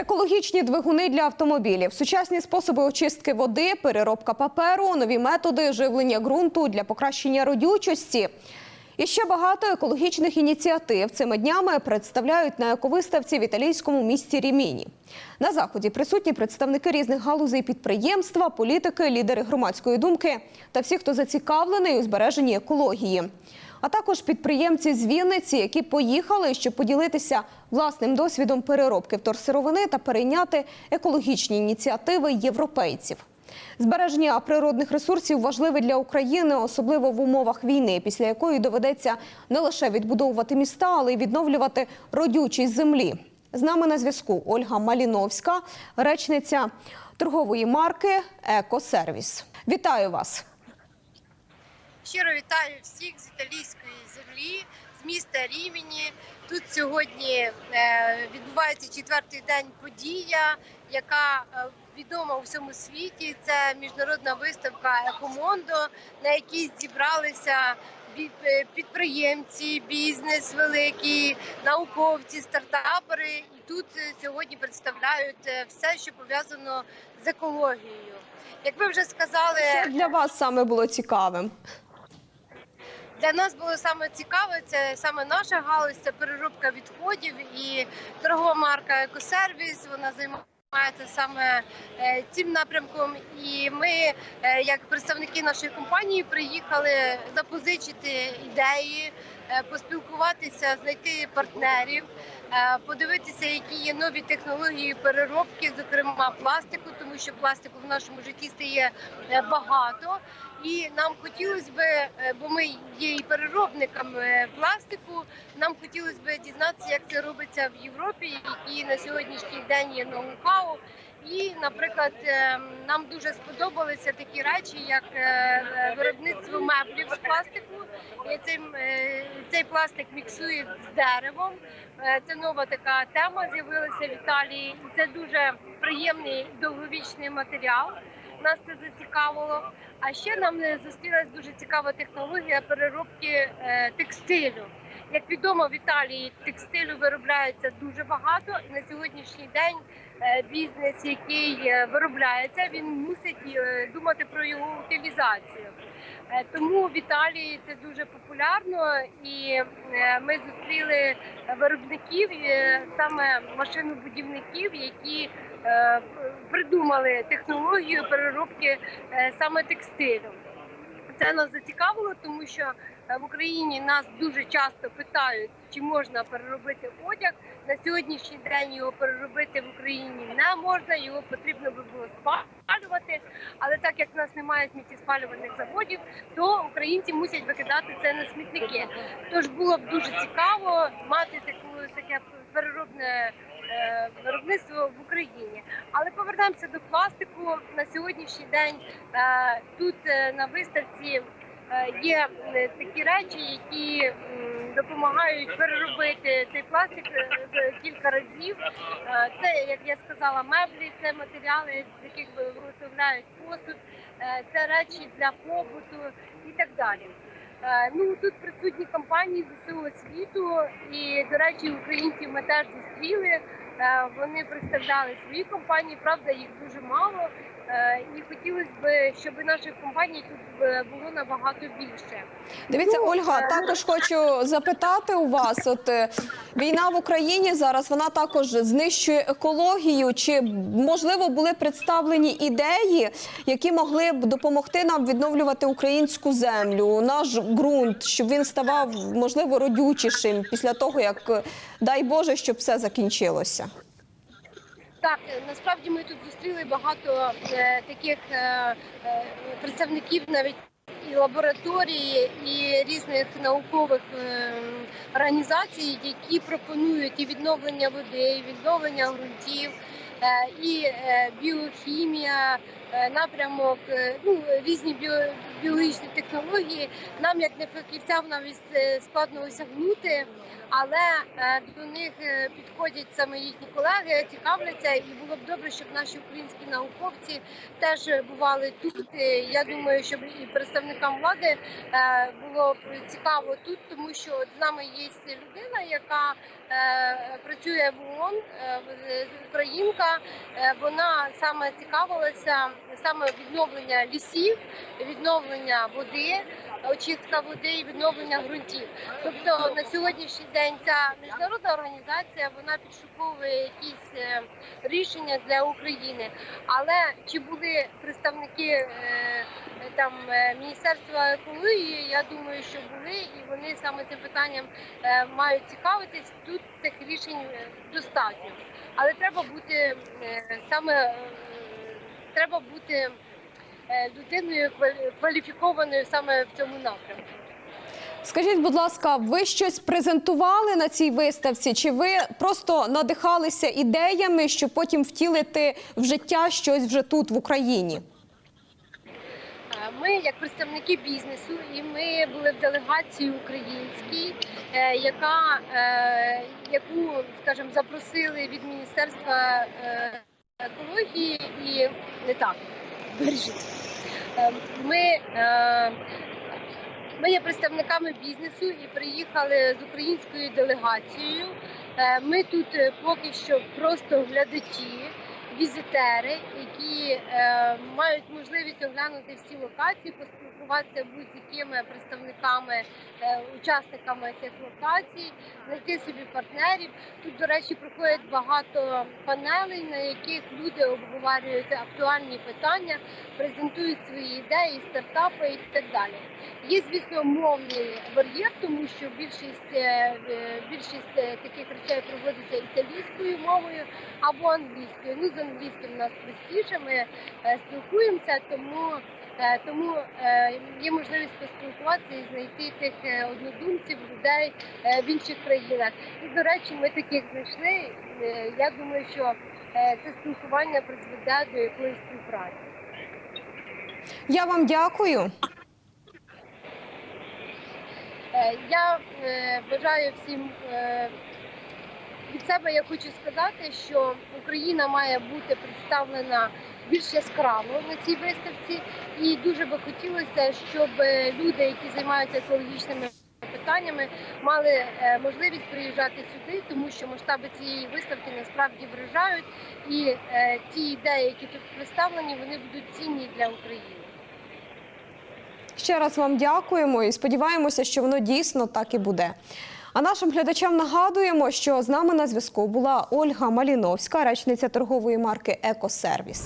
Екологічні двигуни для автомобілів, сучасні способи очистки води, переробка паперу, нові методи живлення ґрунту для покращення родючості. І ще багато екологічних ініціатив цими днями представляють на ековиставці в італійському місті Ріміні. На заході присутні представники різних галузей підприємства, політики, лідери громадської думки та всі, хто зацікавлений у збереженні екології. А також підприємці з Вінниці, які поїхали, щоб поділитися власним досвідом переробки вторсировини та перейняти екологічні ініціативи європейців. Збереження природних ресурсів важливе для України, особливо в умовах війни, після якої доведеться не лише відбудовувати міста, але й відновлювати родючість землі. З нами на зв'язку Ольга Маліновська, речниця торгової марки Екосервіс. Вітаю вас! Щиро вітаю всіх з італійської землі, з міста Рімені. Тут сьогодні е, відбувається четвертий день подія, яка е, відома у всьому світі. Це міжнародна виставка Екомондо, на якій зібралися е, підприємці, бізнес великий, науковці, стартапери. І тут сьогодні представляють все, що пов'язано з екологією. Як ви вже сказали, Що для вас саме було цікавим? Для нас було саме цікаве, це саме наша галузь, це переробка відходів і торгова марка Екосервіс. Вона займається саме е, цим напрямком. І ми, е, як представники нашої компанії, приїхали запозичити ідеї, е, поспілкуватися, знайти партнерів, подивитися, які є нові технології переробки, зокрема пластику, що пластику в нашому житті стає е, багато. І нам хотілося б, е, бо ми є і переробниками е, пластику. Нам хотілося б дізнатися, як це робиться в Європі, які на сьогоднішній день є ноу-хау. І, наприклад, нам дуже сподобалися такі речі, як виробництво меблів з пластику. Цей, е, пластик міксує з деревом. Е, Це нова така тема з'явилася в Італії. Це дуже приємний довговічний матеріал. Нас це зацікавило. А ще нам е, зустрілась дуже цікава технологія переробки текстилю. Як відомо, в Італії текстилю виробляється дуже багато, і на сьогоднішній день бізнес, який виробляється, він мусить думати про його утилізацію. Е, Тому в Італії це дуже популярно, і е, ми зустріли виробників, е, саме машинобудівників, які придумали технологію переробки саме текстилю. Це нас зацікавило, тому що в Україні нас дуже часто питають, чи можна переробити одяг. На сьогоднішній день його переробити в Україні не можна, його потрібно би було спалювати. Але так як в нас немає сміттєспалювальних заводів, то українці мусять викидати це на смітники. Тож було б дуже цікаво мати таку таке переробне е, виробництво в Україні. Але повернемося до пластику. На сьогоднішній день е, тут е, на виставці є е, такі речі, які допомагають переробити цей пластик е, кілька разів. Е, Це, як я сказала, меблі, це матеріали, з яких виготовляють посуд, це речі для побуту і так далі. Ну тут присутні компанії з усього світу, і до речі, українців ми теж зустріли. Е, Вони представляли свої компанії, правда, їх дуже мало. Е, І хотілося б, щоб наших компаній тут е, було набагато більше. Дивіться, Ну, Ольга, також хочу запитати у вас: от війна в Україні зараз вона також знищує екологію. Чи можливо були представлені ідеї, які могли б допомогти нам відновлювати українську землю, наш ґрунт, щоб він ставав можливо родючішим після того, як дай Боже, щоб все закінчилося? Так, насправді ми тут зустріли багато е, таких е, е, представників навіть і лабораторії, і різних наукових е, організацій, які пропонують і відновлення води, і відновлення ґрунтів, е, і е, біохімія, напрямок, е, ну різні біологічні технології. Нам, як не фахівцям, навіть е, складно осягнути, але е, до них е, підходять саме їхні колеги, цікавляться, і було б добре, щоб наші українські науковці теж бували тут. Е, Я думаю, щоб і представникам влади е, було цікаво тут, тому що з нами є людина, яка е, працює в ООН, е, українка. Е, Вона саме цікавилася саме відновлення лісів, відновлення води, очистка води і відновлення ґрунтів. Тобто на сьогоднішній день ця міжнародна організація вона підшуковує якісь е, рішення для України. Але чи були представники е, там е, Міністерства екології? Я думаю, що були, і вони саме цим питанням мають цікавитись. Тут цих рішень достатньо, але треба бути саме треба бути е, людиною кваліфікованою саме в цьому напрямку. Скажіть, будь ласка, ви щось презентували на цій виставці? Чи ви просто надихалися ідеями, щоб потім втілити в життя щось вже тут в Україні? Ми, як представники бізнесу, і ми були в делегації українській, е, яка е, яку, скажімо, запросили від міністерства екології і не так. Вирішіть. Е, Ми, е, ми є представниками бізнесу і приїхали з українською делегацією. Е, Ми тут е, поки що просто глядачі візитери, які е, мають можливість оглянути всі локації, поспілкуватися будь-якими представниками, е, учасниками цих локацій, знайти собі партнерів. Тут, до речі, проходять багато панелей, на яких люди обговорюють актуальні питання, презентують свої ідеї, стартапи і так далі. Є, звісно, мовний бар'єр, тому що більшість, е, більшість таких речей проводиться італійською мовою або англійською. Ну, з англійським у нас простіше, ми е, спілкуємося, тому, е, тому е, є можливість поспілкуватися і знайти тих однодумців, людей в інших країнах. І, до речі, ми таких знайшли. Я думаю, що це спілкування призведе до якоїсь співпраці. Я вам дякую. Я бажаю всім від себе я хочу сказати, що Україна має бути представлена більш яскраво на цій виставці, і дуже би хотілося, щоб е, люди, які займаються екологічними питаннями, мали е, можливість приїжджати сюди, тому що масштаби цієї виставки насправді вражають, і е, ті ідеї, які тут представлені, вони будуть цінні для України. Ще раз вам дякуємо і сподіваємося, що воно дійсно так і буде. А нашим глядачам нагадуємо, що з нами на зв'язку була Ольга Маліновська, речниця торгової марки Екосервіс.